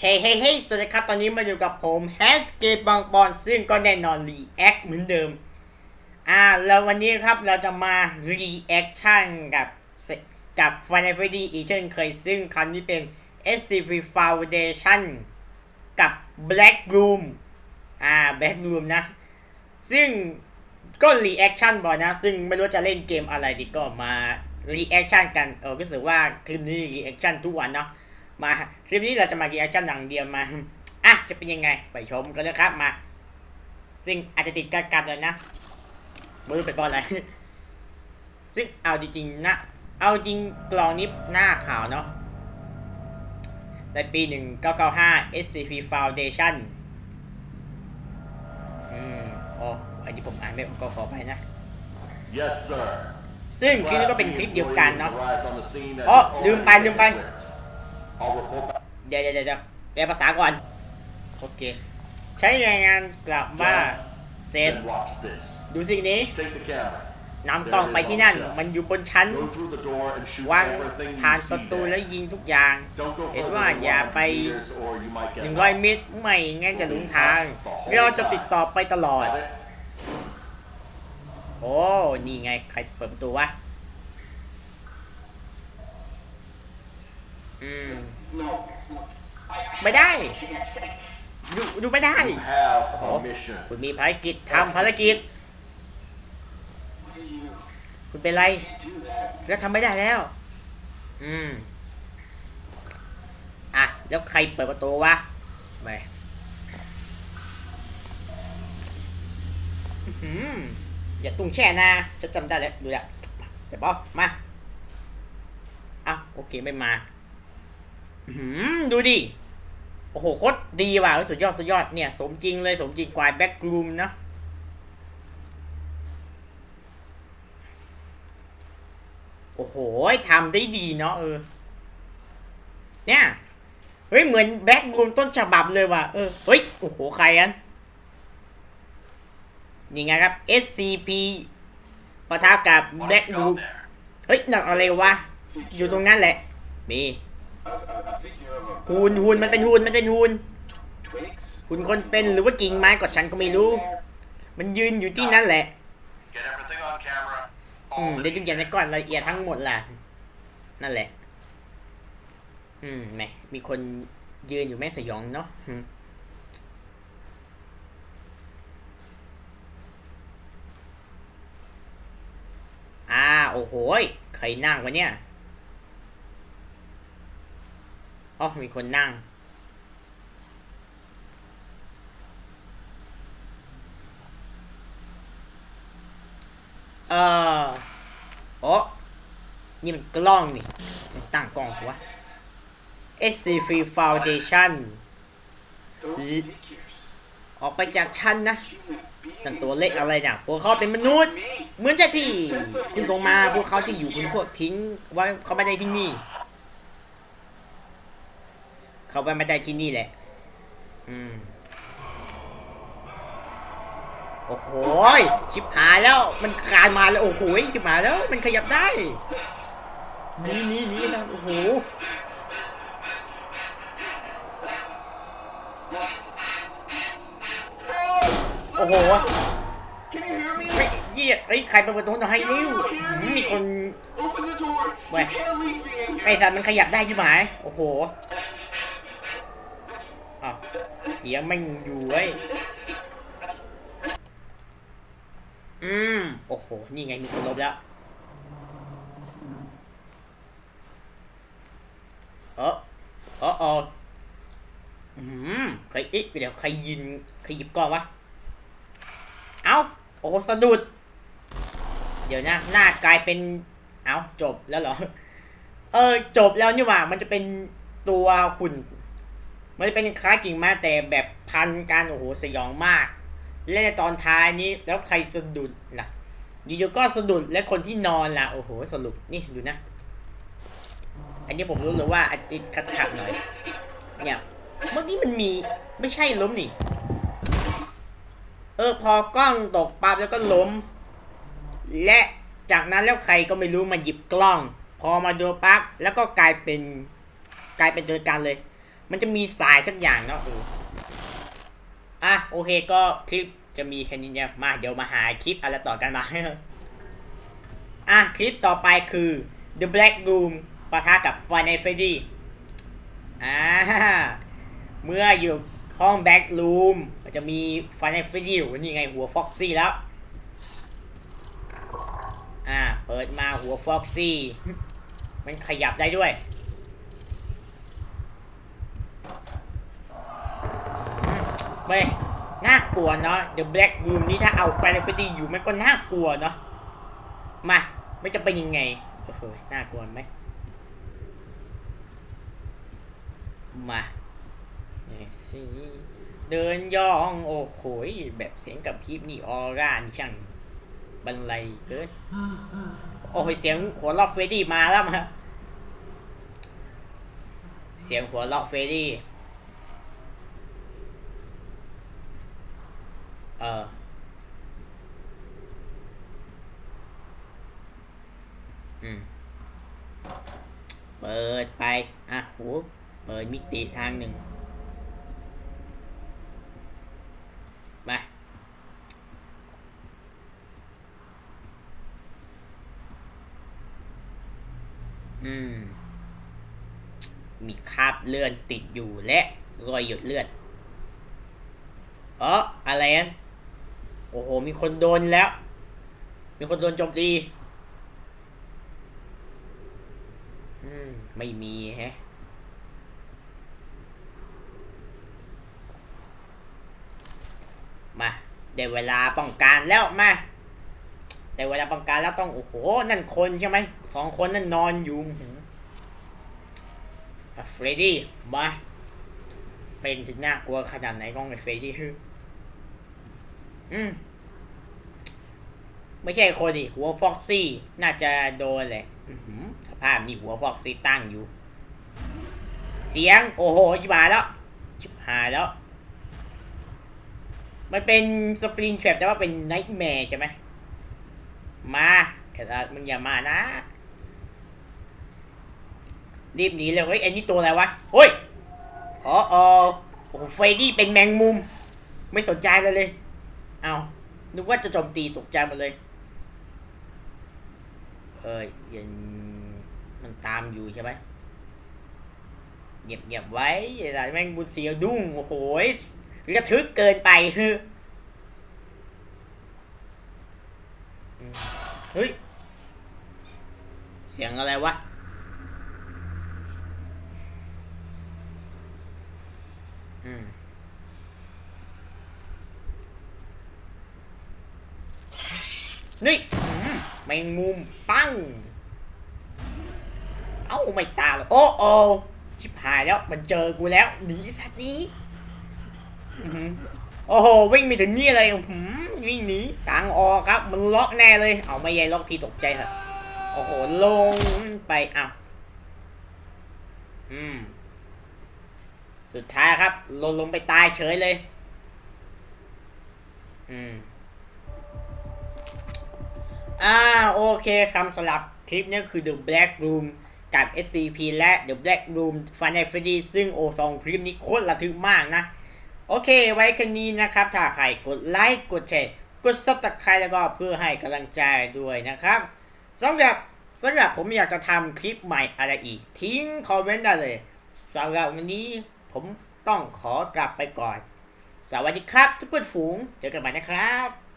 เฮ้เฮ้เฮ้สวัสดีครับ ตอนนี้มาอยู่กับผมแฮสเกตบางบอลซึ่งก็แน่นอนรีแอคเหมือนเดิม อ่า แล้ววันนี้ครับเราจะมารีแอคชั่นกับกับ Final Fantasy อีกเช่นเคยซึ่งครั้งนี้เป็น SCP Foundation กับ Black Room อ่า Black Room นะ ซึ่งก็รีแอคชั่นบ่อยนะ ซึ่งไม่รู้จะเล่นเกมอะไรดีก็มารีแอคชั่นกัน เออรู้สึกว่าคลิปนี้รีแอคชั่นทุกวันเนาะ มาคลิปนี้เราจะมารีแอคชั่นอย่างเดียวมาอะจะเป็นยังไงไปชมกันเลยครับมา ซึ่งอาจจะติดกันกันเลยนะมือเป็นบอลอะไรซึ่งเอาจริงๆนะ เอาจริงกลองนี้หน้าขาวเนาะในปี 1995 SCP Foundation อืมอ๋ออันนี้ผมอ่านไม่ออกก็ขอไปนะ Yes, sir. ซึ่งคลิปนี้ก็เป็นคลิปเดียวกันเนาะ Arrived on the scene at อ๋อ all ลืมไปลืมไป I'll report back. เดี๋ยวเดี๋ยวเดี๋ยวแปลภาษาก่อน โอเค ใช้รายงานกลับว่าเซต Then watch this. ดูสิ่งนี้ Take the camera. นำกล้องไปที่นั่น มันอยู่บนชั้น Go through the door and shoot วาง everything ผ่าน you ประ see ตูแล้ว there. ยิงทุกอย่าง Don't go เห็น further ว่า than อย่า100ไป meters or you might get 100 lost. เมตรไม่งั้นจะหลงทางเราจะติดต่อไปตลอด Have it? โอ้ นี่ไง ใครเปิดประตูวะ อืมไม่ได้ดูดูไม่ได้ You have Oh. a mission. คุณมีภารกิจทำภารกิจ คุณเป็นไร แล้วทำไม่ได้แล้ว อืม อะ แล้วใครเปิดประตูวะไม่อื้อหืออย่าตุ้งแช่นะฉันจำได้แล้ว ดูและเดี๋ยวบอกมาอ้าวโอเค ไม่มาอื้อหือ ดูดิ โอ้โหโคตรดีว่ะเฮ้ยสุดยอดสุดยอดเนี่ย สมจริงเลยสมจริงกวายแบ็กกรูมนะโอ้โหทำได้ดีเนาะเออ เนี่ย เฮ้ย เหมือนแบ็กรูมต้นฉบับเลยว่ะ เออ เฮ้ย โอ้โห ใครอัน นี่ไงครับ SCP ปะทะกับแบ็กรูมเฮ้ยนั่นอะไรวะ อยู่ตรงนั้นแหละ มี หุ่นหุ่นมันเป็นหุ่นมันเป็นหุ่นหุ่นคนเป็นหรือว่ากิ่งไม้ก็ฉันก็ไม่รู้ มันยืนอยู่ที่นั่นแหละอืม All เดี๋ยว the ทุกอย่างในก้อนละเอียดทั้งหมดล่ะ นั่นแหละ อืมแหมมีคนยืนอยู่แม่สยองเนาะอ่า โอ้โหใครนั่งวะเนี่ย อ๋อมีคนนั่ง เออโอ้นี่มันกล้องนี่มันตั้งกล้องกูวะ SCP Foundation ออกไปจากชั้นนะนั่นตัวเล็กอะไรเนี่ยพวกเขาเป็นมนุษย์ เหมือนจะที่ คุณส่งมาพวกเขาที่อยู่คุณพวกทิ้งไว้เขาไม่ได้ที่นี่ เขาไปไม่ได้ที่นี่แหละ อืม โอ้โหยชิบหายแล้ว มันคลานมาแล้ว โอ้โหยชิบหายแล้ว มันขยับได้หนี่นี่นี่นะโอ้โหโอ้โห Can you hear me? เฮ้ยเยี่ยเฮ้ยใครเปิดประตูหน่อยนิ้วมีคน Open the door. Wait. You can't leave me in ไอ้ here. สัตว์มันขยับได้ใช่ไหมโอ้โหอ้าว เสียงมันอยู่เว้ยอืม โอ้โห นี่ไงมีคนลบแล้ว เออเออเอออืมใครอ๊ะเดี๋ยวใครยินใครหยิบกล้องวะ เอ้า โอ้โหสะดุด เดี๋ยวนะ หน้ากลายเป็น เอ้า จบแล้วเหรอ เออ จบแล้วนี่หว่า มันจะเป็นตัวหุ่น มันจะเป็นคล้ายกิ่งไม้แต่แบบพันกันโอ้โหสยองมาก และในตอนท้ายนี้แล้วใครสะดุดล่ะอยู่ๆก็สะดุดและคนที่นอนล่ะโอ้โหสรุปนี่ดูนะ อันนี้ผมรู้เลยว่าอาทิตย์ขัดขัดๆหน่อย เนี่ยเมื่อกี้มันมีไม่ใช่ล้มนี่ เออพอกล้องตกปั๊บแล้วก็ล้ม และจากนั้นแล้วใครก็ไม่รู้มาหยิบกล้อง พอมาดูปั๊บแล้วก็กลายเป็นกลายเป็นตัวการเลย มันจะมีสายสักอย่างเนาะเอออะโอเคก็คลิปจะมีแค่นี้เนี่ยมาเดี๋ยวมาหาคลิปอะไรต่อกันมาอะคลิปต่อไปคือ The Black Room ปะทะกับ Final Freddy อ่าเมื่ออยู่ห้อง Black Room มันจะมี Final Freddy อยู่นี่ไงหัว Foxy แล้ว อ่าเปิดมาหัว Foxy มันขยับได้ด้วย ไม่น่ากลัวเนาะ The Black Room นี่ถ้าเอา Final Freddy อยู่มันก็น่ากลัวเนาะ มาไม่จะเป็นยังไงโอ้โหน่ากลัวไหมมานี่สิเดินย่องโอ้โหแบบเสียงกับพริบนี่ออร่านี่ช่างบรรลัยเกินโอ้ยเสียงหัวเราะเฟรดดี้มาแล้วมาเสียงหัวเราะเฟรดี้ เอออืม เปิดไป อะโหเปิดมิติทางหนึ่งมาอืม มีคราบเลือดติดอยู่และรอยหยดเลือด เอออะไรนัน โอ้โห มีคนโดนแล้ว มีคนโดนโจมตีอืม ไม่มีแฮะ มาได้เวลาป้องกันแล้วมาได้เวลาป้องกันแล้วต้องโอ้โห นั่นคนใช่ไหมสองคนนั่นนอนอยู่เฟรดดี้มาเป็นถึงน่ากลัวขนาดไหนกล้องไอ้เฟรดดี้ฮึ อืม ไม่ใช่คนดิหัวฟ็อกซี่ น่าจะโดนแหละอื้อหือสภาพนี่หัวฟ็อกซี่ตั้งอยู่ เสียง โอ้โห ชิบหายแล้ว ชิบหายแล้ว มันเป็นสปริงแทรปจะว่าเป็นไนท์แมร์ใช่ไหม มาเอ็ดอาร์มึงอย่ามานะ รีบหนีเลยเฮ้ยไอ้นี่ตัวอะไรวะเฮ้ยอ๋อโอ้โหเฟรดี้เป็นแมงมุม ไม่สนใจเลยเลย เอานึกว่าจะโจมตีตกใจหมดเลย เอ้ยยังมันตามอยู่ใช่ไหมเงียบเงียบๆไว้อย่าแม่งบุญเสียวดุ้งโอ้โหระทึกเกินไปฮึอืมเฮ้ย เสียงอะไรวะ อืม นี่อืมแมงมุมปัง เอ้าไม่ตามหรอกโอ้โอชิบหายแล้วมันเจอกูแล้วหนีสัตว์นี้โอ้โหวิ่งไปถึงนี่เลยวิ่งหนีทางออกครับมันล็อกแน่เลย เอาไม่ใช่ล็อกที่ตกใจเถอะโอ้โหลงไปอ้าวอืมสุดท้ายครับลงลงไปตายเฉยเลย อืม อ่าโอเคคำสลับคลิปนี้คือ The Black Room กับ SCP และ The Black Room Final Fantasy ซึ่งโอสองคลิปนี้โคตรระทึกมากนะ โอเค ไว้แค่นี้นะครับ ถ้าใครกดไลค์กดแชร์กดซับสไครต์แล้วก็เพื่อให้กำลังใจด้วยนะครับสำหรับสำหรับผมอยากจะทำคลิปใหม่อะไรอีก ทิ้งคอมเมนต์ได้เลยสำหรับวันนี้ผมต้องขอกลับไปก่อน สวัสดีครับทุกเพื่อนฝูง เจอกันใหม่นะครับ